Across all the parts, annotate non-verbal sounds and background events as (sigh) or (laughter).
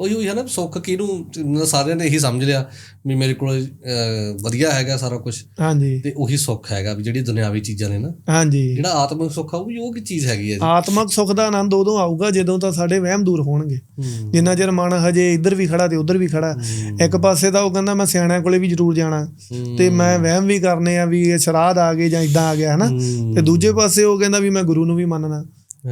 ਉਹੀ ਹੋਈ ਹੈ ਨਾ ਸੁੱਖ ਕਿਹਨੂੰ ਸਾਰਿਆਂ ਨੇ ਇਹੀ ਸਮਝ ਲਿਆ ਵੀ ਮੇਰੇ ਕੋਲ ਵਧੀਆ ਹੈਗਾ ਸਾਰਾ ਕੁਝ ਹਾਂਜੀ। ਤੇ ਉਹੀ ਸੁੱਖ ਹੈਗਾ ਵੀ ਜਿਹੜੀ ਦੁਨਿਆਵੀ ਚੀਜ਼ਾਂ ਨੇ ਨਾ। ਹਾਂਜੀ। ਜਿਹੜਾ ਆਤਮਿਕ ਸੁੱਖ ਆ ਉਹ ਕੀ ਚੀਜ਼ ਹੈਗੀ ਹੈ ਜੀ? ਆਤਮਕ ਸੁਖ ਦਾ ਆਨੰਦ ਉਦੋਂ ਆਊਗਾ ਜਦੋਂ ਤਾਂ ਸਾਡੇ ਵਹਿਮ ਦੂਰ ਹੋਣਗੇ। ਜਿੰਨਾ ਚਿਰ ਮਨ ਹਜੇ ਇੱਧਰ ਵੀ ਖੜਾ ਤੇ ਉੱਧਰ ਵੀ ਖੜਾ। ਇੱਕ ਪਾਸੇ ਤਾਂ ਉਹ ਕਹਿੰਦਾ ਮੈਂ ਸਿਆਣਿਆਂ ਕੋਲੇ ਵੀ ਜ਼ਰੂਰ ਜਾਣਾ। ਤੇ ਮੈਂ ਵਹਿਮ ਵੀ ਕਰਨੇ ਆ ਵੀ ਇਹ ਸ਼ਰਾਧ ਆ ਗਏ ਜਾਂ ਇਦਾਂ ਆ ਗਿਆ ਹਨਾ। ਤੇ ਦੂਜੇ ਪਾਸੇ ਉਹ ਕਹਿੰਦਾ ਵੀ ਮੈਂ ਗੁਰੂ ਨੂੰ ਵੀ ਮੰਨਣਾ।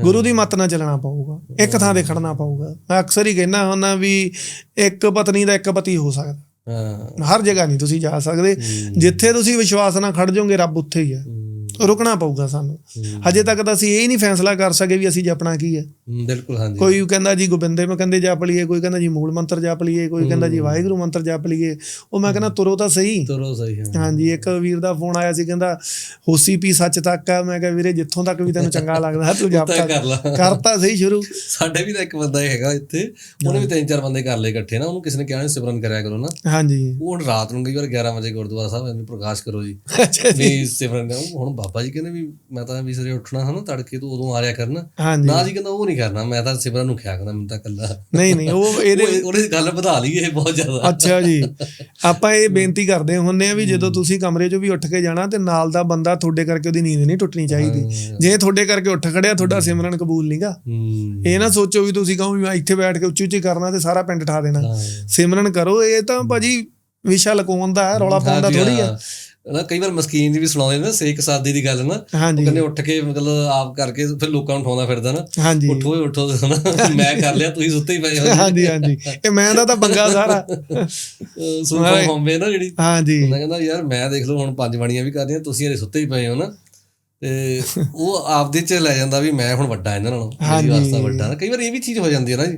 ਗੁਰੂ ਦੀ ਮੱਤ ਨਾਲ ਚੱਲਣਾ ਪਊਗਾ ਇੱਕ ਥਾਂ ਤੇ ਖੜਨਾ ਪਊਗਾ। ਮੈਂ ਅਕਸਰ ਹੀ ਕਹਿੰਦਾ ਹੁੰਦਾ ਵੀ ਇੱਕ ਪਤਨੀ ਦਾ ਇੱਕ ਪਤੀ ਹੋ ਸਕਦਾ। ਹਾਂ। ਹਰ ਜਗ੍ਹਾ ਨਹੀਂ ਤੁਸੀਂ ਜਾ ਸਕਦੇ। ਜਿੱਥੇ ਤੁਸੀਂ ਵਿਸ਼ਵਾਸ ਨਾਲ ਖੜ ਜਾਓਗੇ ਰੱਬ ਉੱਥੇ ਹੈ ਹੂੰ। ਰੁਕਣਾ ਪਊਗਾ ਸਾਨੂੰ। ਹਜੇ ਤੱਕ ਤਾਂ ਅਸੀਂ ਇਹ ਨਹੀਂ ਫੈਸਲਾ ਕਰ ਸਕੇ ਵੀ ਅਸੀਂ ਜਪਣਾ ਕੀ ਹੈ। ਬਿਲਕੁਲ ਹਾਂਜੀ। ਕੋਈ ਕਹਿੰਦਾ ਜੀ ਗੋਬਿੰਦੇ ਮੈਂ ਕਹਿੰਦੇ ਜਪ ਲਈਏ ਕੋਈ ਕਹਿੰਦਾ ਜੀ ਮੂਲ ਮੰਤਰ ਜਪ ਲਈਏ ਕੋਈ ਕਹਿੰਦਾ ਜੀ ਵਾਹਿਗੁਰੂ ਮੰਤਰ ਜਪ ਲਈਏ। ਉਹ ਮੈਂ ਕਹਿੰਦਾ ਤੁਰੋ ਤਾਂ ਸਹੀ। ਤੁਰੋ ਸਹੀ ਹੈ। ਹਾਂਜੀ ਇੱਕ ਵੀਰ ਦਾ ਫੋਨ ਆਇਆ ਸੀ ਕਹਿੰਦਾ ਹੋਸੀ ਪੀ ਸੱਚ ਤੱਕ ਆ। ਮੈਂ ਕਿਹਾ ਵੀਰੇ ਜਿੱਥੋਂ ਤੱਕ ਵੀ ਤੈਨੂੰ ਚੰਗਾ ਲੱਗਦਾ ਤੂੰ ਜਪ ਕਰਤਾ ਸਹੀ ਸ਼ੁਰੂ। ਸਾਡੇ ਵੀ ਤਾਂ ਇੱਕ ਬੰਦਾ ਹੈਗਾ ਇੱਥੇ। ਉਹਨੇ ਵੀ ਤਿੰਨ ਚਾਰ ਬੰਦੇ ਕਰ ਲਏ ਇਕੱਠੇ ਨਾ। ਉਹਨੂੰ ਕਿਸੇ ਨੇ ਕਿਹਾ ਨਹੀਂ ਸਿਮਰਨ ਕਰਿਆ ਕਰੋ ਨਾ। ਹਾਂਜੀ। ਉਹ ਰਾਤ ਨੂੰ ਕਈ ਵਾਰ 11 ਵਜੇ ਗੁਰਦੁਆਰਾ ਸਾਹਿਬ ਪ੍ਰਕਾਸ਼ ਕਰੋ ਜੀ। ਅੱਛਾ ਜੀ। ਸਿਮਰਨ। ਹੁਣ ਬਾਬਾ ਜੀ ਕਹਿੰਦੇ ਵੀ ਮੈਂ ਤਾਂ ਵੀ ਸਵੇਰੇ ਉੱਠਣਾ ਹਨਾ ਤੜਕੇ ਤੋਂ ਉਦੋਂ ਆ ਰਿਆ ਕਰਨਾ ਨਾ ਜੀ ਕਹਿੰਦਾ ਉਹ ਨਹੀਂ ਕਰਨਾ ਮੈਂ ਤਾਂ ਸਿਮਰਨ ਨੂੰ ਖਿਆ ਕਰਨਾ ਮੈਂ ਤਾਂ ਕੱਲਾ ਨਹੀਂ ਨਹੀਂ ਉਹ ਇਹਦੇ ਉਹ- ਉਹਨੇ ਗੱਲ ਵਧਾ ਲਈ ਇਹ ਬਹੁਤ ਜ਼ਿਆਦਾ। ਅੱਛਾ ਜੀ। ਆਪਾਂ ਇਹ ਬੇਨਤੀ ਕਰਦੇ ਹੁੰਨੇ ਆ ਵੀ ਜਦੋਂ ਤੁਸੀਂ ਕਮਰੇ 'ਚੋਂ ਵੀ ਉੱਠ ਕੇ ਜਾਣਾ ਤੇ ਨਾਲ ਦਾ ਬੰਦਾ ਤੁਹਾਡੇ ਕਰਕੇ ਉਹਦੀ ਨੀਂਦ ਨਹੀਂ ਟੁੱਟਣੀ ਚਾਹੀਦੀ। ਜੇ ਤੁਹਾਡੇ ਕਰਕੇ ਉੱਠ ਖੜਿਆ ਤੁਹਾਡਾ ਸਿਮਰਨ ਕਬੂਲ ਨਹੀਂਗਾ ਇਹ ਨਾ ਸੋਚੋ ਵੀ ਤੁਸੀਂ ਕਹੋ ਵੀ ਮੈਂ ਇੱਥੇ ਬੈਠ ਕੇ ਉੱਚੀ ਉੱਚੀ ਕਰਨਾ ਤੇ ਸਾਰਾ ਪਿੰਡ ਠਾ ਦੇਣਾ। ਸਿਮਰਨ ਕਰੋ ਇਹ ਤਾਂ ਭਾਜੀ ਵਿਸ਼ਾ ਲਕਾਉਣ ਦਾ ਰੌਲਾ ਪਾਉਣ ਦਾ ਥੋੜੀ ਆ। ਨਾ ਕਈ ਵਾਰ ਮਸਕੀਨ ਦੀ ਵੀ ਸੁਣਾਉਂਦੇ ਨੇ ਸੇਕ ਸਾਦੀ ਦੀ ਗੱਲ ਨਾ ਉਹ ਕਹਿੰਦੇ ਉੱਠ ਕੇ ਮਤਲਬ ਆਪ ਕਰਕੇ ਫਿਰ ਲੋਕਾਂ ਨੂੰ ਉਠਾਉਂਦਾ ਫਿਰਦਾ ਨਾ ਉੱਠੋ ਉੱਠੋ ਨਾ ਮੈਂ ਕਰ ਲਿਆ ਤੁਸੀਂ ਸੁੱਤੇ ਹੀ ਪਏ ਹੋ। ਹਾਂਜੀ ਹਾਂਜੀ। ਇਹ ਮੈਂ ਦਾ ਤਾਂ ਬੰਗਾ ਸਾਰਾ। ਸੁਣੋ ਹੋਵੇ ਨਾ ਜਿਹੜੀ ਹਾਂਜੀ। ਉਹਨਾਂ ਕਹਿੰਦਾ ਯਾਰ ਮੈਂ ਦੇਖ ਲਓ ਹੁਣ ਪੰਜ ਬਾਣੀਆਂ ਵੀ ਕਰਦੀਆਂ ਤੁਸੀਂ ਹਲੇ ਸੁੱਤੇ ਹੀ ਪਏ ਹੋ ਨਾ। ਤੇ ਉਹ ਆਪਦੇ ਚ ਲੈ ਜਾਂਦਾ ਵੀ ਮੈਂ ਹੁਣ ਵੱਡਾ ਇਹਨਾਂ ਨਾਲੋਂ ਮੇਰੀ ਵਾਸਤਾ ਵੱਡਾ ਨਾ। ਕਈ ਵਾਰ ਇਹ ਵੀ ਚੀਜ਼ ਹੋ ਜਾਂਦੀ ਹੈ ਨਾ ਜੀ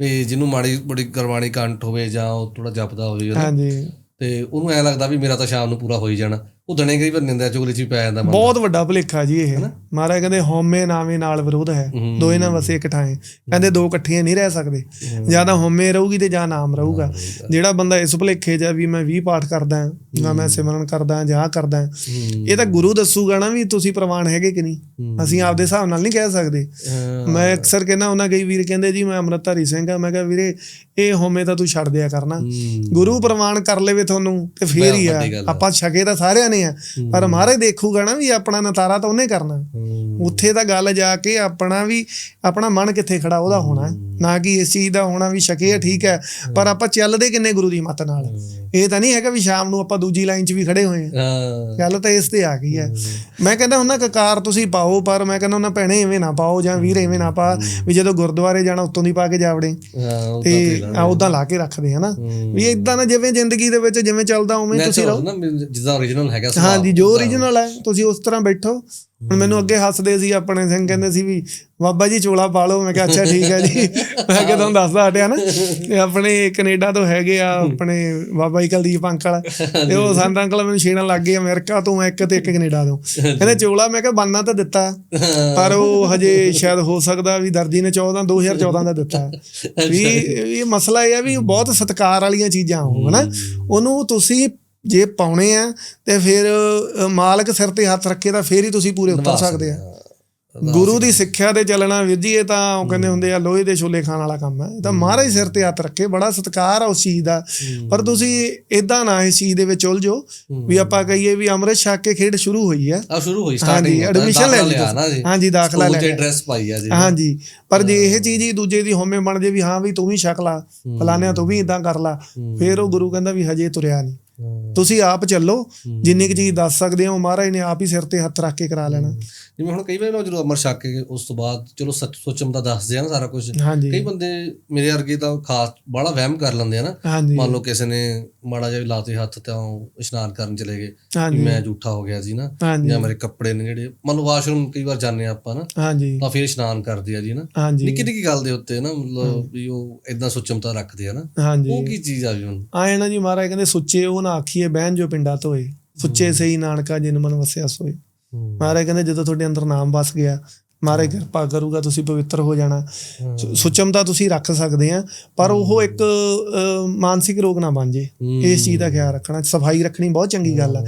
ਵੀ ਜਿਹਨੂੰ ਮਾੜੀ ਬੜੀ ਕਰਵਾਣੀ ਕੰਠ ਹੋਵੇ ਜਾਂ ਉਹ ਥੋੜਾ ਜਪਦਾ ਹੋਵੇ ਹਾਂਜੀ। ਤੇ ਉਹਨੂੰ ਐ ਲੱਗਦਾ ਵੀ ਮੇਰਾ ਤਾਂ ਸ਼ਾਮ ਨੂੰ ਪੂਰਾ ਹੋ ਹੀ ਜਾਣਾ। ਉਹ ਦਣੇ ਕਈ ਵਾਰ ਨਿੰਦਿਆ ਚੁਗਲੀ ਚ ਵੀ ਪੈ ਜਾਂਦਾ ਮਨ ਬਹੁਤ ਵੱਡਾ ਭੁਲੇਖਾ ਜੀ ਇਹ। ਮਹਾਰਾਜ ਕਹਿੰਦੇ ਹਉਮੈ ਨਾਵੇਂ ਨਾਲ ਵਿਰੋਧ ਹੈ। ਦੋਏ ਨਾ ਵਸੇ ਇਕਠਾਏ ਕਹਿੰਦੇ ਦੋ ਇਕੱਠੀਆਂ ਨਹੀਂ ਰਹਿ ਸਕਦੇ। ਜਾਂ ਤਾਂ ਹਉਮੈ ਰਹੂਗੀ ਤੇ ਜਾਂ ਨਾਮ ਰਹੂਗਾ। ਜਿਹੜਾ ਬੰਦਾ ਇਸ ਭੁਲੇਖੇ ਆ ਵੀ ਮੈਂ 20 ਪਾਠ ਕਰਦਾ ਜਾਂ ਮੈਂ ਸਿਮਰਨ ਕਰਦਾ ਜਾਂ ਆਹ ਕਰਦਾ। ਇਹ ਤਾਂ ਗੁਰੂ ਦੱਸੂਗਾ ਨਾ ਵੀ ਤੁਸੀਂ ਪ੍ਰਵਾਨ ਹੈਗੇ ਕਿ ਨਹੀਂ। ਅਸੀਂ ਆਪਦੇ ਹਿਸਾਬ ਨਾਲ ਨਹੀਂ ਕਹਿ ਸਕਦੇ। ਮੈਂ ਅਕਸਰ ਕਹਿੰਦਾ ਉਹਨਾਂ ਕਈ ਵੀਰ ਕਹਿੰਦੇ ਜੀ ਮੈਂ ਅੰਮ੍ਰਿਤਧਾਰੀ ਸਿੰਘ ਆ ਮੈਂ ਕਿਹਾ ਵੀਰੇ ਇਹ ਹਉਮੈ ਤਾਂ ਤੂੰ ਛੱਡ ਦਿਆ ਕਰਨਾ। ਗੁਰੂ ਪ੍ਰਵਾਨ ਕਰ ਲਵੇ ਤੁਹਾਨੂੰ ਤੇ ਫੇਰ ਹੀ ਆ। ਆ। ਆਪਾਂ ਛਕੇ ਤਾਂ ਸਾਰਿਆਂ ਨੇ। ਆ। ਪਰ ਮਹਾਰਾਜ ਦੇਖੂਗਾ ਨਾ ਵੀ ਆਪਣਾ ਨਤਾਰਾ ਤਾਂ ਉਹਨੇ ਕਰਨਾ। ਹੂੰ। ਉੱਥੇ ਤਾਂ ਗੱਲ ਜਾ ਕੇ ਆਪਣਾ ਵੀ ਆਪਣਾ ਮਨ ਕਿੱਥੇ ਖੜਾ ਉਹਦਾ ਹੋਣਾ। ਹੈ। ਨਾ ਕਿ ਇਸ ਚੀਜ਼ ਦਾ ਹੋਣਾ ਵੀ ਆ ਠੀਕ ਹੈ। ਪਰ ਆਪਾਂ ਚੱਲਦੇ ਕਿੰਨੇ ਗੁਰੂ ਦੀ ਮੱਤ ਨਾਲ। ਇਹ ਤਾਂ ਨਹੀਂ ਹੈਗਾ ਵੀ ਸ਼ਾਮ ਨੂੰ ਆਪਾਂ ਦੂਜੀ ਲਾਈਨ 'ਚ ਵੀ ਖੜੇ ਹੋਏ ਆ ਹਾਂ। ਗੱਲ ਤਾਂ ਇਸ ਤੇ ਆ ਗਈ ਹੈ। ਮੈਂ ਕਹਿੰਦਾ ਉਹਨਾਂ ਕਕਾਰ ਤੁਸੀਂ ਪਾਓ ਪਰ ਮੈਂ ਕਹਿੰਦਾ ਉਹਨਾਂ ਭੈਣੇ ਐਵੇਂ ਨਾ ਪਾਓ ਜਾਂ ਵੀਰ ਐਵੇਂ ਨਾ ਪਾ ਵੀ ਜਦੋਂ ਗੁਰਦੁਆਰੇ ਜਾਣਾ ਉੱਤੋਂ ਦੀ ਪਾ ਕੇ ਜਾਵੜੇ। ਹਾਂ ਤੇ ਆ। ਉਦਾਂ ਲਾ ਕੇ ਰੱਖਦੇ ਹਨਾ ਵੀ ਇਦਾਂ ਨਾ ਜਿਵੇਂ ਜ਼ਿੰਦਗੀ ਦੇ ਵਿੱਚ ਜਿਵੇਂ ਚੱਲਦਾ ਉਵੇਂ ਤੁਸੀਂ ਰਹੋ। ਜਿੱਦਾਂ origignal ਹੈਗਾ ਸੁਭਾਅ। ਹਾਂਜੀ ਜੋ origignal ਹੈ ਤੁਸੀਂ ਉਸ ਤਰ੍ਹਾਂ ਬੈਠੋ। ਹੁਣ ਮੈਨੂੰ ਅੱਗੇ ਹੱਸਦੇ ਸੀ ਆਪਣੇ ਸਿੰਘ ਕਹਿੰਦੇ ਸੀ ਵੀ ਬਾਬਾ ਜੀ ਚੋਲਾ ਪਾ ਲਓ। ਮੈਂ ਕਿਹਾ ਅੱਛਾ ਠੀਕ ਹੈ ਜੀ। ਮੈਂ ਕਿਹਾ ਤੁਹਾਨੂੰ ਦੱਸਦਾ ਹਟਿਆ ਨਾ। ਤੇ ਆਪਣੇ ਕੈਨੇਡਾ ਤੋਂ ਹੈਗੇ ਆ ਆਪਣੇ ਬਾਬਾ ਜੀ ਕੁਲਦੀਪ ਅੰਕਲ ਤੇ ਉਹ ਸੰਤ ਅੰਕਲ ਮੈਨੂੰ ਛੇੜਨ ਲੱਗ ਗਏ ਅਮਰੀਕਾ ਤੋਂ ਇੱਕ ਤੇ ਇੱਕ ਕੈਨੇਡਾ ਤੋਂ। ਕਹਿੰਦੇ ਚੋਲਾ? ਮੈਂ ਕਿਹਾ ਬੰਨਾ ਤਾਂ ਦਿੱਤਾ। ਪਰ ਉਹ ਹਜੇ ਸ਼ਾਇਦ ਹੋ ਸਕਦਾ ਵੀ ਦਰਜੀ ਨੇ 14 2014 ਦਾ ਦਿੱਤਾ। ਵੀ ਇਹ ਮਸਲਾ ਇਹ ਆ ਵੀ ਬਹੁਤ ਸਤਿਕਾਰ ਵਾਲੀਆਂ ਚੀਜ਼ਾਂ ਹੋ ਹਨਾ? ਉਹਨੂੰ ਤੁਸੀਂ ਜੇ ਪਾਉਣੇ ਆ ਤੇ ਫਿਰ ਮਾਲਕ ਸਿਰ ਤੇ ਹੱਥ ਰੱਖੇ ਤਾਂ ਫੇਰ ਹੀ ਤੁਸੀਂ ਪੂਰੇ ਉਤਰ ਸਕਦੇ ਆ। ਗੁਰੂ ਦੀ ਸਿੱਖਿਆ ਤੇ ਚੱਲਣਾ ਵੀਰ ਜੀ ਇਹ ਤਾਂ ਉਹ ਕਹਿੰਦੇ ਹੁੰਦੇ ਆ ਲੋਹੇ ਦੇ ਛੋਲੇ ਖਾਣ ਵਾਲਾ ਕੰਮ ਹੈ ਇਹ ਤਾਂ ਮਹਾਰਾਜ ਸਿਰ ਤੇ ਹੱਥ ਰੱਖੇ ਬੜਾ ਸਤਿਕਾਰ ਆ ਉਸ ਚੀਜ਼ ਦਾ। ਪਰ ਤੁਸੀਂ ਇਦਾਂ ਨਾ ਇਸ ਚੀਜ਼ ਦੇ ਵਿੱਚ ਉਲਝੋ ਵੀ ਆਪਾਂ ਕਹੀਏ ਵੀ ਅੰਮ੍ਰਿਤ ਛਕ ਕੇ ਖੇਡ ਸ਼ੁਰੂ ਹੋਈ ਹੈ ਆ ਸ਼ੁਰੂ ਹੋਈ ਹਾਂਜੀ ਸਟਾਰਟਿੰਗ ਐਡਮਿਸ਼ਨ ਲੈ ਲਈ ਹਾਂਜੀ ਦਾਖਲਾ ਲੈ ਲਿਆ। ਡਰੈਸ ਪਾਈ ਆ ਜੀ। ਹਾਂਜੀ ਪਰ ਜੇ ਇਹ ਚੀਜ਼ ਹੀ ਦੂਜੇ ਦੀ ਹੋਮੇ ਬਣ ਜੇ ਵੀ ਹਾਂ ਵੀ ਤੂੰ ਵੀ ਛਕ ਲਾ ਫਲਾਨਿਆਂ ਤੂੰ ਵੀ ਇਦਾਂ ਕਰ ਲਾ ਫਿਰ ਉਹ ਗੁਰੂ ਕਹਿੰਦਾ ਵੀ ਹਜੇ ਤੁਰਿਆ ਨਹੀਂ। ਤੁਸੀਂ ਆਪ ਚੱਲੋ ਜਿੰਨੀ ਕੁ ਚੀਜ਼ ਦੱਸ ਸਕਦੇ ਹੋ ਮਹਾਰਾਜ ਨੇ ਆਪ ਹੀ ਸਿਰ ਤੇ ਹੱਥ ਰੱਖ ਕੇ ਕਰਾ ਲੈਣਾ। ਜਿਵੇਂ ਹੁਣ ਕਈ ਵਾਰ ਨਾ ਜਦੋਂ ਅਮਰ ਛੱਕ ਕੇ ਉਸ ਤੋਂ ਬਾਅਦ ਚਲੋ ਸੱਚ ਸੋਚਮ ਦਾ ਦੱਸਦੇ ਆ ਨਾ ਸਾਰਾ ਕੁਝ ਕਈ ਬੰਦੇ ਮੇਰੇ ਵਰਗੇ ਤਾਂ ਖਾਸ ਬੜਾ ਵਹਿਮ ਕਰ ਲੈਂਦੇ ਆ ਨਾ। ਮੰਨ ਲਓ ਕਿਸੇ ਨੇ ਮਾੜਾ ਜਿਹਾ ਲਾਤੇ ਹੱਥ ਤਾਂ ਇਸ਼ਨਾਨ ਕਰਨ ਚਲੇ ਗਏ ਮੈਂ ਝੂਠਾ ਹੋ ਗਿਆ ਸੀ ਨਾ ਜਾਂ ਮੇਰੇ ਕੱਪੜੇ ਨੇ ਜਿਹੜੇ ਮੰਨ ਲਓ ਵਾਸ਼ਰੂਮ ਕਈ ਵਾਰ ਜਾਂਦੇ ਆ ਆਪਾਂ ਨਾ ਤਾਂ ਫਿਰ ਇਸ਼ਨਾਨ ਕਰਦੇ ਆ ਜੀ ਨਾ। ਨਿੱਕੀ ਨਿੱਕੀ ਗੱਲ ਦੇ ਉੱਤੇ ਨਾ ਮਤਲਬ ਵੀ ਉਹ ਇਦਾਂ ਸੁਚਮਤਾ ਰੱਖਦੇ ਆ ਨਾ। ਉਹ ਕੀ ਚੀਜ਼ ਆ ਵੀ ਹੁਣ? ਆਏ ਨਾ ਜੀ ਮਹਾਰਾਜ ਕਹਿੰਦੇ ਸੁੱਚੇ ਉਹ ਨਾ ਆਖੀਏ ਬਹਿਨ ਜੋ ਪਿੰਡਾ ਧੋਏ ਸੁੱਚੇ ਸਹੀ ਨਾਨਕਾ ਜਿਨ ਮਨ ਵਸਿਆ ਸੋਏ। ਮਹਾਰਾਜ ਕਹਿੰਦੇ ਜਦੋਂ ਤੁਹਾਡੇ ਅੰਦਰ ਨਾਮ ਵਸ ਗਿਆ ਮਾਰੇ ਕਿਰਪਾ ਕਰੂਗਾ ਤੁਸੀਂ ਪਵਿੱਤਰ ਹੋ ਜਾਣਾ। ਸੁ- ਸੁਚਮਤਾ ਤੁਸੀਂ ਰੱਖ ਸਕਦੇ ਆ ਪਰ ਉਹ ਇੱਕ ਮਾਨਸਿਕ ਰੋਗ ਨਾ ਬਣ ਜੇ। ਇਸ ਚੀਜ਼ ਦਾ ਖਿਆਲ ਰੱਖਣਾ ਸਫ਼ਾਈ ਰੱਖਣੀ ਬਹੁਤ ਚੰਗੀ ਗੱਲ ਆ।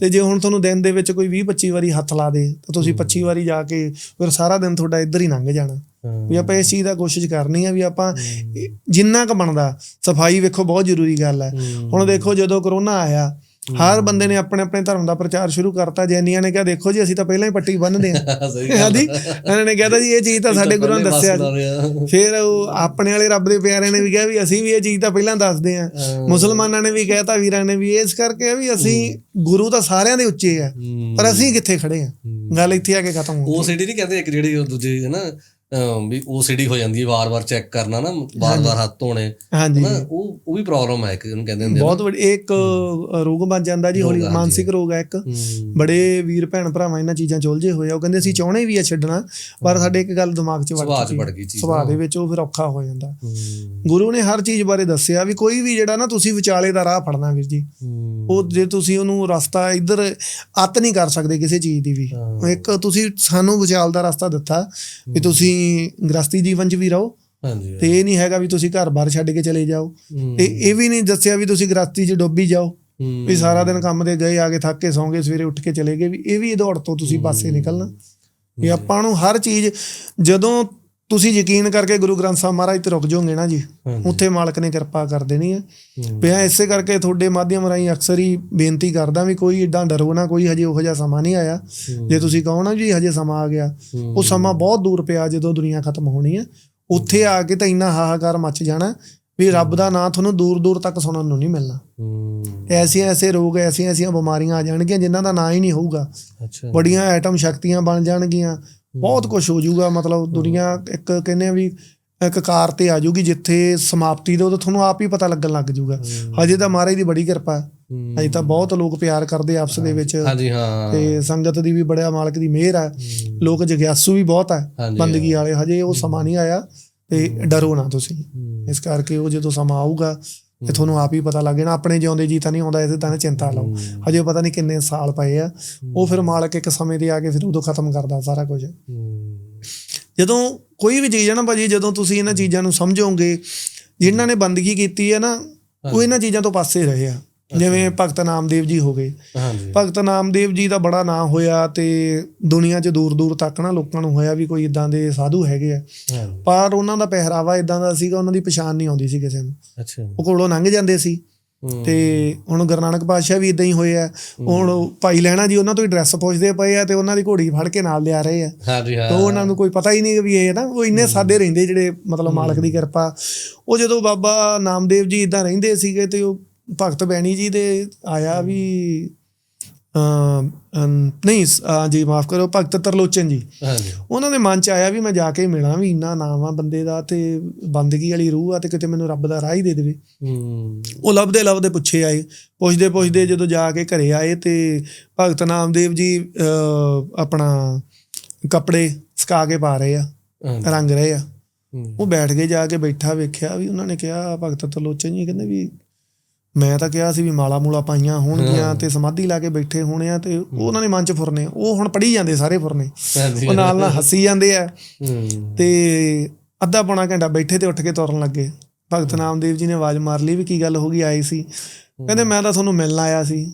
ਤੇ ਜੇ ਹੁਣ ਤੁਹਾਨੂੰ ਦਿਨ ਦੇ ਵਿੱਚ ਕੋਈ 20 25 ਵਾਰੀ ਹੱਥ ਲਾ ਦੇ ਤਾਂ ਤੁਸੀਂ 25 ਵਾਰੀ ਜਾ ਕੇ ਫਿਰ ਸਾਰਾ ਦਿਨ ਤੁਹਾਡਾ ਇੱਧਰ ਹੀ ਲੰਘ ਜਾਣਾ। ਵੀ ਆਪਾਂ ਇਸ ਚੀਜ਼ ਦਾ ਕੋਸ਼ਿਸ਼ ਕਰਨੀ ਆ ਵੀ ਆਪਾਂ ਜਿੰਨਾ ਕ ਬਣਦਾ ਸਫ਼ਾਈ ਵੇਖੋ ਬਹੁਤ ਜ਼ਰੂਰੀ ਗੱਲ ਹੈ। ਹੁਣ ਦੇਖੋ ਜਦੋਂ ਕਰੋਨਾ ਆਇਆ ਹਰ ਬੰਦੇ ਨੇ ਆਪਣੇ ਆਪਣੇ ਧਰਮ ਦਾ ਪ੍ਰਚਾਰ ਸ਼ੁਰੂ ਕਰਤਾ ਜੈਨੀਆਂ ਨੇ ਕਿਹਾ ਦੇਖੋ ਜੀ ਅਸੀਂ ਤਾਂ ਪਹਿਲਾਂ ਹੀ ਪੱਟੀ ਬੰਨਦੇ ਆ (laughs) ਸਹੀ ਹਾਂਜੀ ਇਹਨਾਂ ਨੇ ਕਹਿਤਾ ਜੀ ਇਹ ਚੀਜ਼ ਤਾਂ ਸਾਡੇ ਗੁਰੂਆਂ ਨੇ ਦੱਸਿਆ। ਫਿਰ ਉਹ ਆਪਣੇ ਵਾਲੇ ਰੱਬ ਦੇ ਪਿਆਰੇ ਨੇ ਵੀ ਕਿਹਾ ਵੀ ਅਸੀਂ ਵੀ ਇਹ ਚੀਜ਼ ਤਾਂ ਪਹਿਲਾਂ ਦੱਸਦੇ ਆ ਮੁਸਲਮਾਨਾਂ ਨੇ ਵੀ ਕਹਿਤਾ ਵੀਰਾਂ ਨੇ ਵੀ ਇਸ ਕਰਕੇ ਵੀ ਅਸੀਂ ਗੁਰੂ ਤਾਂ ਸਾਰਿਆਂ ਦੇ ਉੱਚੇ ਆ ਪਰ ਅਸੀਂ ਕਿੱਥੇ ਖੜੇ ਆ? ਗੱਲ ਇੱਥੇ ਆ ਕੇ ਖਤਮ ਹੋ ਉਹ ਸਿਟੀ ਨਹੀਂ ਕਹਿੰਦੇ ਇੱਕ ਜਿਹੜੀ ਦੂਜੇ ਹੈ ਨਾ ਵੀ ਉਹ ਸਿਟੀ ਹੋ ਜਾਂਦੀ ਹੈ ਵਾਰ-ਵਾਰ ਚੈੱਕ ਕਰਨਾ ਨਾ ਵਾਰ-ਵਾਰ ਹੱਥ ਧੋਣੇ। ਹਾਂਜੀ। ਉਹ ਉਹ ਵੀ ਪ੍ਰੋਬਲਮ ਹੈ ਇੱਕ ਇਹਨੂੰ ਕਹਿੰਦੇ ਹੁੰਦੇ ਬਹੁਤ ਵੱਡੀ ਇੱਕ ਰੋਗ ਬਣ ਜਾਂਦਾ ਜੀ ਹੌਲੀ ਮਾਨਸਿਕ ਰੋਗ ਹੈ ਇੱਕ। ਬੜੇ ਵੀਰ ਭੈਣ ਭਰਾਵਾਂ ਇਹਨਾਂ ਚੀਜ਼ਾਂ 'ਚ ਉਲਝੇ ਹੋਏ ਆ। ਉਹ ਕਹਿੰਦੇ ਅਸੀਂ ਚਾਹੁੰਦੇ ਵੀ ਆ ਛੱਡਣਾ ਪਰ ਸਾਡੇ ਇੱਕ ਗੱਲ ਦਿਮਾਗ 'ਚ ਵੜ। ਗਈ ਸੁਭਾਅ ਦੇ ਵਿੱਚ ਉਹ ਫਿਰ ਔਖਾ ਹੋ ਜਾਂਦਾ। ਗੁਰੂ ਨੇ ਹਰ ਚੀਜ਼ ਬਾਰੇ ਦੱਸਿਆ ਵੀ ਕੋਈ ਵੀ ਜਿਹੜਾ ਨਾ ਤੁਸੀਂ ਵਿਚਾਲੇ ਦਾ ਰਾਹ ਫੜਨਾ ਵੀਰ ਜੀ। ਉਹ ਜੇ ਤੁਸੀਂ ਉਹਨੂੰ ਰਸਤਾ ਇੱਧਰ ਅੱਤ ਨਹੀਂ ਕਰ ਸਕਦੇ ਕਿਸੇ ਚੀਜ਼ ਦੀ ਵੀ। ਇੱਕ ਤੁਸੀਂ ਸਾਨੂੰ ਵਿਚਾਲ ਦਾ ਰਸਤਾ ਦਿੱਤਾ ਵੀ ਤੁਸੀਂ ਗ੍ਰਸਤੀ ਜੀਵਨ 'ਚ ਵੀ ਰਹੋ। ਹਾਂਜੀ ਤੇ ਇਹ ਨਹੀਂ ਹੈਗਾ ਵੀ ਤੁਸੀਂ ਘਰ-ਬਾਰ ਛੱਡ ਕੇ ਚਲੇ ਜਾਓ। ਤੇ ਇਹ ਵੀ ਨਹੀਂ ਦੱਸਿਆ ਵੀ ਤੁਸੀਂ ਗ੍ਰਸਤੀ 'ਚ ਡੁੱਬੀ ਜਾਓ। ਵੀ ਸਾਰਾ ਦਿਨ ਕੰਮ ਦੇ ਗਏ ਆ ਕੇ ਥੱਕ ਕੇ ਸੌਂ ਗਏ ਸਵੇਰੇ ਉੱਠ ਕੇ ਚਲੇ ਗਏ। ਵੀ ਇਹ ਵੀ ਦੌੜ ਤੋਂ ਤੁਸੀਂ ਪਾਸੇ ਨਿਕਲਣਾ। ਵੀ ਆਪਾਂ ਨੂੰ ਹਰ ਚੀਜ਼ ਜਦੋਂ ਤੁਸੀਂ ਯਕੀਨ ਕਰਕੇ ਗੁਰੂ ਗ੍ਰੰਥ ਸਾਹਿਬ ਮਹਾਰਾਜ ਤੇ ਰੁਕ ਜਾਓਗੇ ਨਾ ਜੀ। ਉੱਥੇ ਮਾਲਕ ਨੇ ਕਿਰਪਾ ਕਰ ਦੇਣੀ ਹੈ। ਪਿਆ ਇਸੇ ਕਰਕੇ ਤੁਹਾਡੇ ਮਾਧਿਅਮ ਰਾਹੀਂ ਅਕਸਰ ਹੀ ਬੇਨਤੀ ਕਰਦਾ ਵੀ ਕੋਈ ਇਦਾਂ ਡਰੋ ਨਾ ਕੋਈ ਹਜੇ ਉਹੋ ਜਿਹਾ ਸਮਾਂ ਨਹੀਂ ਆਇਆ। ਜੇ ਤੁਸੀਂ ਕਹੋ ਨਾ ਜੀ ਹਜੇ ਸਮਾਂ ਆ ਗਿਆ ਉਹ ਸਮਾਂ ਬਹੁਤ ਦੂਰ ਪਿਆ ਜਦੋਂ ਦੁਨੀਆ ਖਤਮ ਹੋਣੀ ਹੈ। ਉੱਥੇ ਆ ਕੇ ਤਾਂ ਇੰਨਾ ਹਾਹਾਕਾਰ ਮਚ ਜਾਣਾ ਵੀ ਰੱਬ ਦਾ ਨਾਂ ਤੁਹਾਨੂੰ ਦੂਰ ਦੂਰ ਤੱਕ ਸੁਣਨ ਨੂੰ ਨਹੀਂ ਮਿਲਣਾ। ਹੂੰ। ਐਸੇ ਐਸੇ ਰੋਗ ਐਸੀਆਂ ਐਸੀਆਂ ਬਿਮਾਰੀਆਂ ਆ ਜਾਣਗੀਆਂ ਜਿਨ੍ਹਾਂ ਦਾ ਨਾਂ ਹੀ ਨਹੀਂ ਹੋਊਗਾ। ਅੱਛਾ। ਬੜੀਆਂ ਐਟਮ ਸ਼ਕਤੀਆਂ ਬਣ ਜਾਣਗੀਆਂ ਬਹੁਤ ਕੁਝ ਹੋ ਜਾਊਗਾ ਮਤਲਬ ਦੁਨੀਆ ਇੱਕ ਕਹਿੰਦੇ ਆ ਵੀ ਇੱਕ ਕਾਰ ਤੇ ਆ ਜਾਊਗੀ ਜਿੱਥੇ ਸਮਾਪਤੀ ਦੇ ਉਦੋਂ ਤੁਹਾਨੂੰ ਆਪ ਹੀ ਪਤਾ ਲੱਗਣ ਲੱਗ ਜਾਊਗਾ ਹਜੇ ਤਾਂ ਮਹਾਰਾਜ ਦੀ ਬੜੀ ਕਿਰਪਾ। ਹਜੇ ਤਾਂ ਬਹੁਤ ਲੋਕ ਪਿਆਰ ਕਰਦੇ ਆਪਸ ਦੇ ਵਿੱਚ। ਹਾਂਜੀ ਹਾਂ। ਤੇ ਸੰਗਤ ਦੀ ਵੀ ਬੜਿਆ ਮਾਲਕ ਦੀ ਮਿਹਰ ਹੈ। ਲੋਕ ਜਗਿਆਸੂ ਵੀ ਬਹੁਤ ਹੈ ਬੰਦਗੀ ਵਾਲੇ। ਹਜੇ ਉਹ ਸਮਾਂ ਨਹੀਂ ਆਇਆ ਤੇ ਡਰੋ ਨਾ ਤੁਸੀਂ। ਇਸ ਕਰਕੇ ਉਹ ਜਦੋਂ ਸਮਾਂ ਆਊਗਾ ਤੇ ਤੁਹਾਨੂੰ ਆਪ ਹੀ ਪਤਾ ਲੱਗ ਜਾਣਾ ਆਪਣੇ ਜਿਉਂਦੇ ਜੀ ਤਾਂ ਨਹੀਂ ਆਉਂਦਾ ਇਸੇ ਤਾਂ ਚਿੰਤਾ ਲਓ। ਹਜੇ ਪਤਾ ਨਹੀਂ ਕਿੰਨੇ ਸਾਲ ਪਏ ਆ। ਉਹ ਫਿਰ ਮਾਲਕ ਇੱਕ ਸਮੇਂ ਤੇ ਆ ਕੇ ਫਿਰ ਉਦੋਂ ਖਤਮ ਕਰਦਾ ਸਾਰਾ ਕੁਝ। ਜਦੋਂ ਕੋਈ ਵੀ ਚੀਜ਼ ਹੈ ਨਾ ਭਾਜੀ ਜਦੋਂ ਤੁਸੀਂ ਇਹਨਾਂ ਚੀਜ਼ਾਂ ਨੂੰ ਸਮਝੋਗੇ ਜਿਨ੍ਹਾਂ ਨੇ ਬੰਦਗੀ ਕੀਤੀ ਹੈ ਨਾ ਉਹ ਇਹਨਾਂ ਚੀਜ਼ਾਂ ਤੋਂ ਪਾਸੇ ਰਹੇ ਆ। ਜਿਵੇਂ ਭਗਤ ਨਾਮਦੇਵ ਜੀ ਹੋ ਗਏ। ਹਾਂਜੀ। ਭਗਤ ਨਾਮਦੇਵ ਜੀ ਦਾ ਬੜਾ ਨਾਂ ਹੋਇਆ ਤੇ ਦੁਨੀਆ 'ਚ ਦੂਰ ਦੂਰ ਤੱਕ ਨਾ ਲੋਕਾਂ ਨੂੰ ਹੋਇਆ ਵੀ ਕੋਈ ਇਦਾਂ ਦੇ ਸਾਧੂ ਹੈਗੇ ਆ। ਪਰ ਉਹਨਾਂ ਦਾ ਪਹਿਰਾਵਾ ਇਦਾਂ ਦਾ ਸੀਗਾ ਉਹਨਾਂ ਦੀ ਪਛਾਣ ਨਹੀਂ ਆਉਂਦੀ ਸੀ ਕਿਸੇ ਨੂੰ। ਅੱਛਾ ਉਹ ਕੋਲੋਂ ਲੰਘ ਜਾਂਦੇ ਸੀ। ਤੇ ਹੁਣ ਗੁਰੂ ਨਾਨਕ ਪਾਤਸ਼ਾਹ ਵੀ ਇਦਾਂ ਹੀ ਹੋਏ ਆ। ਹੁਣ ਭਾਈ ਲੈਣਾ ਜੀ ਉਹਨਾਂ ਤੋਂ ਹੀ ਡਰੈਸ ਪੁੱਛਦੇ ਪਏ ਆ ਤੇ ਉਹਨਾਂ ਦੀ ਘੋੜੀ ਫੜ ਕੇ ਨਾਲ ਲਿਆ ਰਹੇ ਆ। ਹਾਂਜੀ ਹਾਂ। ਤਾਂ ਉਹਨਾਂ ਨੂੰ ਕੋਈ ਪਤਾ ਹੀ ਨਹੀਂ ਵੀ ਇਹ ਨਾ ਉਹ ਇੰਨੇ ਸਾਦੇ ਰਹਿੰਦੇ ਜਿਹੜੇ ਮਤਲਬ ਮਾਲਕ ਦੀ ਕਿਰਪਾ। ਉਹ ਜਦੋਂ ਬਾਬਾ ਨਾਮਦੇਵ ਜੀ ਇਦਾਂ ਰਹਿੰਦੇ ਸੀਗੇ ਤੇ ਉਹ ਭਗਤ ਬੈਣੀ ਜੀ ਦੇ ਆਇਆ ਵੀ ਨਹੀਂ ਜੀ ਮਾਫ ਕਰੋ ਭਗਤ ਤਰਲੋਚਨ ਜੀ। ਉਹਨਾਂ ਦੇ ਮਨ ਚ ਆਇਆ ਵੀ ਮੈਂ ਜਾ ਕੇ ਮਿਲਾਂ ਵੀ ਇੰਨਾ ਨਾਮ ਆ ਬੰਦੇ ਦਾ ਤੇ ਬੰਦਗੀ ਵਾਲੀ ਰੂਹ ਆ ਤੇ ਕਿਤੇ ਮੈਨੂੰ ਰੱਬ ਦਾ ਰਾਹ ਹੀ ਦੇ ਦੇਵੇ। ਉਹ ਲੱਭਦੇ ਲੱਭਦੇ ਪੁੱਛੇ ਆਏ। ਪੁੱਛਦੇ ਪੁੱਛਦੇ ਜਦੋਂ ਜਾ ਕੇ ਘਰੇ ਆਏ ਤੇ ਭਗਤ ਨਾਮਦੇਵ ਜੀ ਆਪਣਾ ਕੱਪੜੇ ਸੁਕਾ ਕੇ ਪਾ ਰਹੇ ਆ। ਰੰਗ ਰਹੇ ਆ। ਉਹ ਬੈਠ ਕੇ ਜਾ ਕੇ ਬੈਠਾ ਵੇਖਿਆ ਵੀ ਉਹਨਾਂ ਨੇ ਕਿਹਾ ਭਗਤ ਤਲੋਚਨ ਜੀ ਕਹਿੰਦੇ ਵੀ ਮੈਂ ਤਾਂ ਕਿਹਾ ਸੀ ਵੀ ਮਾਲਾ ਮੂਲਾ ਪਾਈਆਂ ਹੋਣਗੀਆਂ ਤੇ ਸਮਾਧੀ ਲਾ ਕੇ ਬੈਠੇ ਹੋਣੇ ਆ ਤੇ ਉਹ ਉਹਨਾਂ ਨੇ ਮਨ ਚ ਫੁਰਨੇ। ਉਹ ਹੁਣ ਪੜੀ ਜਾਂਦੇ ਸਾਰੇ ਫੁਰਨੇ। ਉਹ ਨਾਲ ਨਾਲ ਹੱਸੀ ਜਾਂਦੇ ਆ। ਤੇ ਅੱਧਾ ਪੌਣਾ ਘੰਟਾ ਬੈਠੇ ਤੇ ਉੱਠ ਕੇ ਤੁਰਨ ਲੱਗੇ। ਭਗਤ ਨਾਮਦੇਵ ਜੀ ਨੇ ਆਵਾਜ਼ ਮਾਰ ਲਈ ਵੀ ਕੀ ਗੱਲ ਹੋ ਗਈ ਆਏ ਸੀ। ਕਹਿੰਦੇ ਮੈਂ ਤਾਂ ਤੁਹਾਨੂੰ ਮਿਲਣ ਆਇਆ ਸੀ।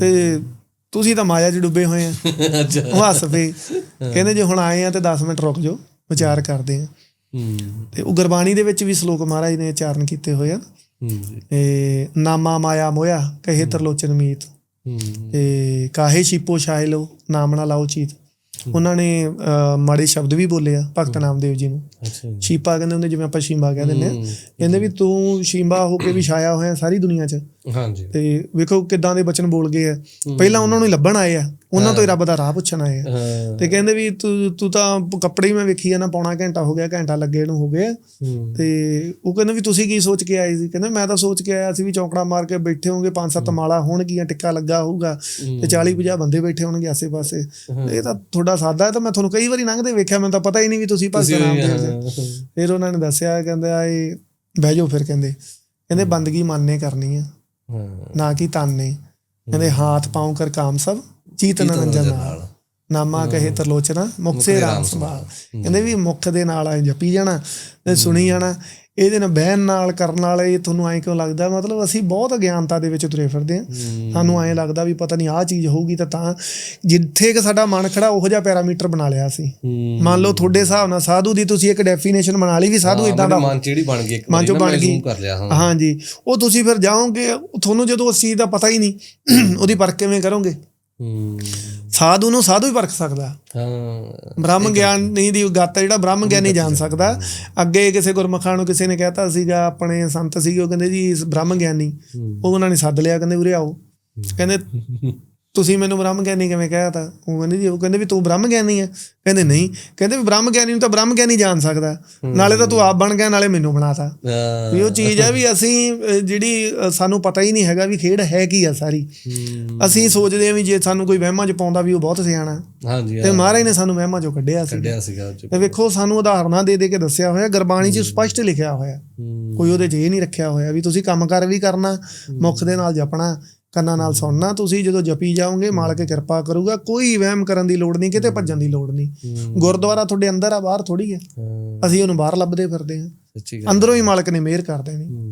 ਤੇ ਤੁਸੀਂ ਤਾਂ ਮਾਇਆ 'ਚ ਡੁੱਬੇ ਹੋਏ ਆ। ਉਹ ਹੱਸ ਪਏ। ਕਹਿੰਦੇ ਜੇ ਹੁਣ ਆਏ ਆ ਤੇ 10 ਮਿੰਟ ਰੁਕ ਜਾਓ ਵਿਚਾਰ ਕਰਦੇ ਆ। ਤੇ ਉਹ ਗੁਰਬਾਣੀ ਦੇ ਵਿੱਚ ਵੀ ਸ਼ਲੋਕ ਮਹਾਰਾਜ ਨੇ ਉਚਾਰਨ ਕੀਤੇ ਹੋਏ ਆ। ਇਹ ਨਾਮਾ ਮਾਇਆ ਮੋਇਆ ਕਹੇ ਤਰਲੋਚਨ ਮੀਤ ਤੇ ਕਾਹੇ ਛੀਪੋ ਛਾਇਲੋ ਨਾਮ ਨਾ ਲਾਓ ਚੀਤ। ਉਹਨਾਂ ਨੇ ਮਾੜੇ ਸ਼ਬਦ ਵੀ ਬੋਲੇ ਆ ਭਗਤ ਨਾਮਦੇਵ ਜੀ ਨੂੰ। ਛੀਪਾ ਕਹਿੰਦੇ ਹੁੰਦੇ ਜਿਵੇਂ ਆਪਾਂ ਸ਼ੀਂਬਾ ਕਹਿ ਦਿੰਦੇ ਆ। ਹੂੰ। ਕਹਿੰਦੇ ਵੀ ਤੂੰ ਸ਼ੀਂਬਾ ਹੋ ਕੇ ਵੀ ਛਾਇਆ ਹੋਇਆ ਸਾਰੀ ਦੁਨੀਆ 'ਚ। ਹਾਂਜੀ। ਤੇ ਵੇਖੋ ਕਿਦਾਂ ਦੇ ਬਚਨ ਬੋਲ ਗਏ ਆ। ਪਹਿਲਾਂ ਉਹਨਾਂ ਨੂੰ ਹੀ ਲੱਭਣ ਆਏ ਆ। ਉਹਨਾਂ ਤੋਂ ਹੀ ਰੱਬ ਦਾ ਰਾਹ ਪੁੱਛਣ ਆਏ ਹਾਂ। ਤੇ ਕਹਿੰਦੇ ਵੀ ਤੂੰ ਤੂੰ ਤਾਂ ਕੱਪੜੇ ਹੀ ਮੈਂ ਵੇਖੀ ਆ ਨਾ ਪੌਣਾ ਘੰਟਾ ਹੋ ਗਿਆ ਘੰਟਾ ਲੱਗੇ ਨੂੰ ਹੋ ਗਿਆ ਤੇ ਉਹ ਕਹਿੰਦੇ ਵੀ ਤੁਸੀਂ ਕੀ ਸੋਚ ਕੇ ਆਏ ਸੀ? ਕਹਿੰਦੇ ਮੈਂ ਤਾਂ ਸੋਚ ਕੇ ਆਇਆ ਸੀ ਵੀ ਚੌਂਕੜਾ ਮਾਰ ਕੇ ਬੈਠੇ ਹੋਣਗੇ ਪੰਜ ਸੱਤ ਮਾਲਾ ਹੋਣਗੀਆਂ ਟਿੱਕਾ ਲੱਗਾ ਹੋਊਗਾ ਤੇ 40 50 ਬੰਦੇ ਬੈਠੇ ਹੋਣਗੇ ਆਸੇ-ਪਾਸੇ। ਇਹ ਤਾਂ ਤੁਹਾਡਾ ਸਾਦਾ ਹੈ ਤਾਂ ਮੈਂ ਤੁਹਾਨੂੰ ਕਈ ਵਾਰੀ ਲੰਘਦੇ ਵੇਖਿਆ ਮੈਨੂੰ ਤਾਂ ਪਤਾ ਹੀ ਨਹੀਂ ਵੀ ਤੁਸੀਂ ਭਗਤ ਨਾਮ ਦੇ ਫਿਰ ਉਹਨਾਂ ਨੇ ਦੱਸਿਆ ਕਹਿੰਦੇ ਆ ਇਹ ਬਹਿ ਜਾਓ ਫਿਰ ਕਹਿੰਦੇ। ਕਹਿੰਦੇ ਬੰਦਗੀ ਮੰਨਨੇ ਕਰਨੀ ਆ। ਹਾਂ। ਨਾ ਕਿ ਤਾਨੇ। ਕਹਿੰਦੇ ਹਾਥ ਪਾਉ ਕਰ ਕਾਮ ਸਭ ਚੀਤ ਨਰੰਜਨ ਨਾਲ। ਨਾਮਾ ਕਹੇ ਤਰਲੋਚਨਾ ਮੁਖ ਸੇ ਰਾਮ ਸੰਭਾਲ। ਕਹਿੰਦੇ ਵੀ ਮੁਖ ਦੇ ਨਾਲ ਐ ਜਪੀ ਜਾਣਾ ਤੇ ਸੁਣੀ ਜਾਣਾ। ਇਹਦੇ ਨਾਲ ਬਹਿਣ ਨਾਲ ਕਰਨ ਨਾਲ ਇਹ ਤੁਹਾਨੂੰ ਐਂ ਕਿਉਂ ਲੱਗਦਾ? ਮਤਲਬ ਅਸੀਂ ਬਹੁਤ ਅਗਿਆਨਤਾ ਦੇ ਵਿੱਚ ਤੁਰੇ ਫਿਰਦੇ ਹਾਂ। ਸਾਨੂੰ ਐਂ ਲੱਗਦਾ ਵੀ ਪਤਾ ਨਹੀਂ ਆਹ ਚੀਜ਼ ਹੋਊਗੀ ਤਾਂ ਤਾਂ ਜਿੱਥੇ ਕਿ ਸਾਡਾ ਮਨ ਖੜਾ ਉਹੋ ਜਿਹਾ ਪੈਰਾਮੀਟਰ ਬਣਾ ਲਿਆ ਹੂੰ। ਮੰਨ ਲਓ ਤੁਹਾਡੇ ਹਿਸਾਬ ਨਾਲ ਸਾਧੂ ਦੀ ਤੁਸੀਂ ਇੱਕ ਡੈਫੀਨੇਸ਼ਨ ਬਣਾ ਲਈ ਵੀ ਸਾਧੂ ਇਦਾਂ ਦਾ ਮਨ ਜਿਹੜੀ ਬਣ ਗਈ ਇੱਕ ਮਨ ਚੋਂ ਬਣ ਗਈ। ਹਾਂਜੀ। ਉਹ ਤੁਸੀਂ ਫਿਰ ਜਾਓਗੇ ਤੁਹਾਨੂੰ ਜਦੋਂ ਉਸ ਚੀਜ਼ ਦਾ ਪਤਾ ਹੀ ਨਹੀਂ ਉਹਦੀ ਪਰਖ ਕਿਵੇਂ ਕਰੋਗੇ? ਸਾਧੂ ਨੂੰ ਸਾਧੂ ਹੀ ਪਰਖ ਸਕਦਾ। ਹਾਂ ਬ੍ਰਹਮ ਗਿਆਨੀ ਦੀ ਗੱਤ ਜਿਹੜਾ ਬ੍ਰਹਮ ਗਿਆਨੀ ਜਾਣ ਸਕਦਾ। ਅੱਗੇ ਕਿਸੇ ਗੁਰਮਖਾਂ ਨੂੰ ਕਿਸੇ ਨੇ ਕਹਿਤਾ ਸੀਗਾ ਆਪਣੇ ਸੰਤ ਸੀਗੇ ਉਹ ਕਹਿੰਦੇ ਜੀ ਇਸ ਬ੍ਰਹਮ ਗਿਆਨੀ। ਉਹ ਉਹਨਾਂ ਨੇ ਸੱਦ ਲਿਆ ਕਹਿੰਦੇ ਉਰੇ ਆਓ। ਕਹਿੰਦੇ ਤੁਸੀਂ ਮੈਨੂੰ ਬ੍ਰਹਮ ਗਿਆਨੀ ਕਿਵੇਂ ਕਹਿਆ ਤਾ? ਉਹ ਕਹਿੰਦੇ ਜੀ ਉਹ ਕਹਿੰਦੇ ਵੀ ਤੂੰ ਬ੍ਰਹਮ ਗਿਆਨੀ ਹੈ ਕਹਿੰਦੇ ਨਹੀਂ। ਕਹਿੰਦੇ ਵੀ ਬ੍ਰਹਮ ਗਿਆਨੀ ਨੂੰ ਤਾਂ ਬ੍ਰਹਮ ਗਿਆਨੀ ਜਾਣ ਸਕਦਾ। ਨਾਲੇ ਤਾਂ ਤੂੰ ਆਪ ਬਣ ਗਿਆ ਨਾਲੇ ਮੈਨੂੰ ਬਣਾਤਾ। ਵੀ ਉਹ ਚੀਜ਼ ਹੈ ਵੀ ਅਸੀਂ ਜਿਹੜੀ ਸਾਨੂੰ ਪਤਾ ਹੀ ਨਹੀਂ ਹੈਗਾ ਵੀ ਖੇਡ ਹੈ ਕੀ ਆ ਸਾਰੀ। ਅਸੀਂ ਸੋਚਦੇ ਹਾਂ ਵੀ ਜੇ ਸਾਨੂੰ ਕੋਈ ਵਹਿਮਾਂ 'ਚ ਪਾਉਂਦਾ ਵੀ ਉਹ ਬਹੁਤ ਸਿਆਣਾ। ਹਾਂਜੀ ਤੇ ਮਹਾਰਾਜ ਨੇ ਸਾਨੂੰ ਵਹਿਮਾਂ 'ਚੋਂ ਕੱਢਿਆ ਸੀ ਕੱਢਿਆ ਸੀਗਾ ਤੇ ਵੇਖੋ ਸਾਨੂੰ ਉਦਾਹਰਨਾਂ ਦੇ ਦੇ ਕੇ ਦੱਸਿਆ ਹੋਇਆ ਗੁਰਬਾਣੀ 'ਚ ਸਪਸ਼ਟ ਲਿਖਿਆ ਹੋਇਆ। ਕੋਈ ਉਹਦੇ 'ਚ ਇਹ ਨਹੀਂ ਰੱਖਿਆ ਹੋਇਆ ਵੀ ਤੁਸੀਂ ਕੰਮ ਕਰ ਵੀ ਕਰਨਾ ਮੁਖ ਦੇ ਨਾਲ ਜਪਣਾ। ਕੰਨਾਂ ਨਾਲ ਸੁਣਨਾ ਤੁਸੀਂ ਜਦੋਂ ਜਪੀ ਜਾਓਗੇ ਮਾਲਕ ਕਿਰਪਾ ਕਰੂਗਾ ਕੋਈ ਵਹਿਮ ਕਰਨ ਦੀ ਲੋੜ ਨਹੀਂ ਕਿਤੇ ਭੱਜਣ ਦੀ ਲੋੜ ਨਹੀਂ। ਗੁਰਦੁਆਰਾ ਤੁਹਾਡੇ ਅੰਦਰ ਆ ਬਾਹਰ ਥੋੜੀ ਹੈ। ਅਸੀਂ ਉਹਨੂੰ ਬਾਹਰ ਲੱਭਦੇ ਫਿਰਦੇ ਹਾਂ। ਅੰਦਰੋਂ ਹੀ ਮਾਲਕ ਨੇ ਮਿਹਰ ਕਰ ਦੇਣੀ।